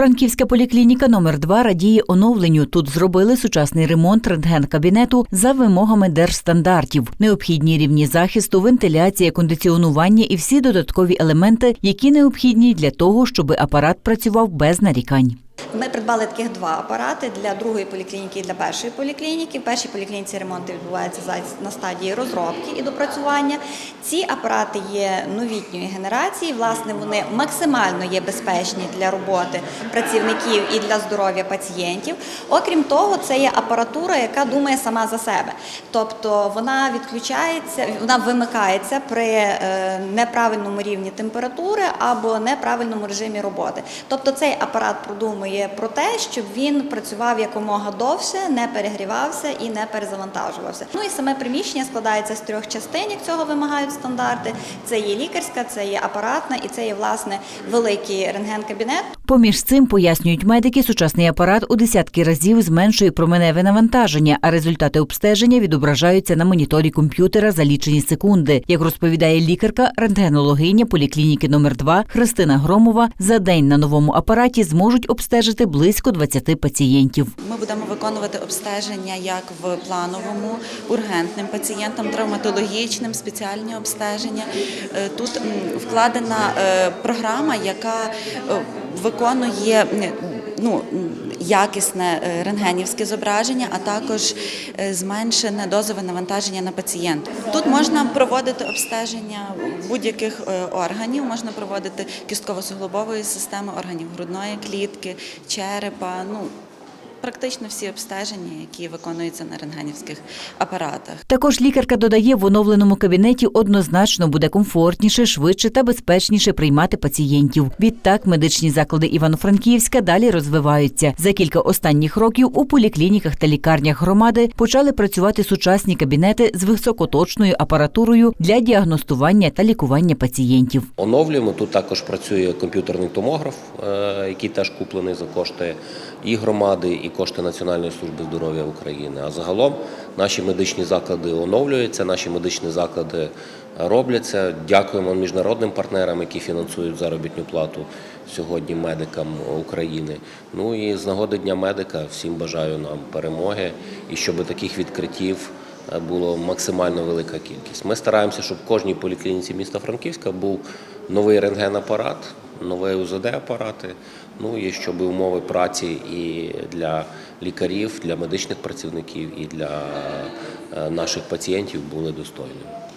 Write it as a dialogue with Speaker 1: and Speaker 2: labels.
Speaker 1: Франківська поліклініка номер 2 радіє оновленню. Тут зробили сучасний ремонт рентген-кабінету за вимогами держстандартів, необхідні рівні захисту, вентиляція, кондиціонування і всі додаткові елементи, які необхідні для того, щоб апарат працював без нарікань.
Speaker 2: Ми придбали таких два апарати для другої поліклініки і для першої поліклініки. В першій поліклініці ремонти відбуваються на стадії розробки і допрацювання. Ці апарати є новітньої генерації. Власне, вони максимально є безпечні для роботи працівників і для здоров'я пацієнтів. Окрім того, це є апаратура, яка думає сама за себе. Тобто вона відключається, вона вимикається при е, неправильному рівні температури або неправильному режимі роботи. Тобто цей апарат продумує про те, щоб він працював якомога довше, не перегрівався і не перезавантажувався. Ну і саме приміщення складається з трьох частин, як цього вимагають стандарти. Це є лікарська, це є апаратна і це є власне великий рентген-кабінет.
Speaker 1: Поміж цим пояснюють медики, сучасний апарат у десятки разів зменшує променеве навантаження, а результати обстеження відображаються на моніторі комп'ютера за лічені секунди. Як розповідає лікарка, рентгенологиня поліклініки номер 2 Христина Громова, за день на новому апараті зможуть обстежити близько 20 пацієнтів.
Speaker 3: Ми будемо виконувати обстеження як в плановому, ургентним пацієнтам, травматологічним, спеціальні обстеження. Е, Тут вкладена е, програма, яка е, виконує ну, якісне е, рентгенівське зображення, а також е, зменшене дозове навантаження на пацієнта. Тут можна проводити обстеження будь-яких е, органів, можна проводити кістково-суглобової системи, органів грудної клітки, черепа. Ну, Практично всі обстеження, які виконуються на рентгенівських апаратах.
Speaker 1: Також лікарка додає, в оновленому кабінеті однозначно буде комфортніше, швидше та безпечніше приймати пацієнтів. Відтак медичні заклади Івано-Франківська далі розвиваються. За кілька останніх років у поліклініках та лікарнях громади почали працювати сучасні кабінети з високоточною апаратурою для діагностування та лікування пацієнтів.
Speaker 4: Оновлюємо. Тут також працює комп'ютерний томограф, е, який теж куплений за кошти і громади, і кошти Національної служби здоров'я України. А загалом наші медичні заклади оновлюються, наші медичні заклади робляться. Дякуємо міжнародним партнерам, які фінансують заробітну плату сьогодні медикам України. Ну і з нагоди Дня медика всім бажаю нам перемоги і щоб таких відкриттів було максимально велика кількість. Ми стараємося, щоб в кожній поліклініці міста Франківська був новий рентген-апарат, новий УЗД-апарати, ну і щоб умови праці і для лікарів, для медичних працівників, і для е, наших пацієнтів були достойними.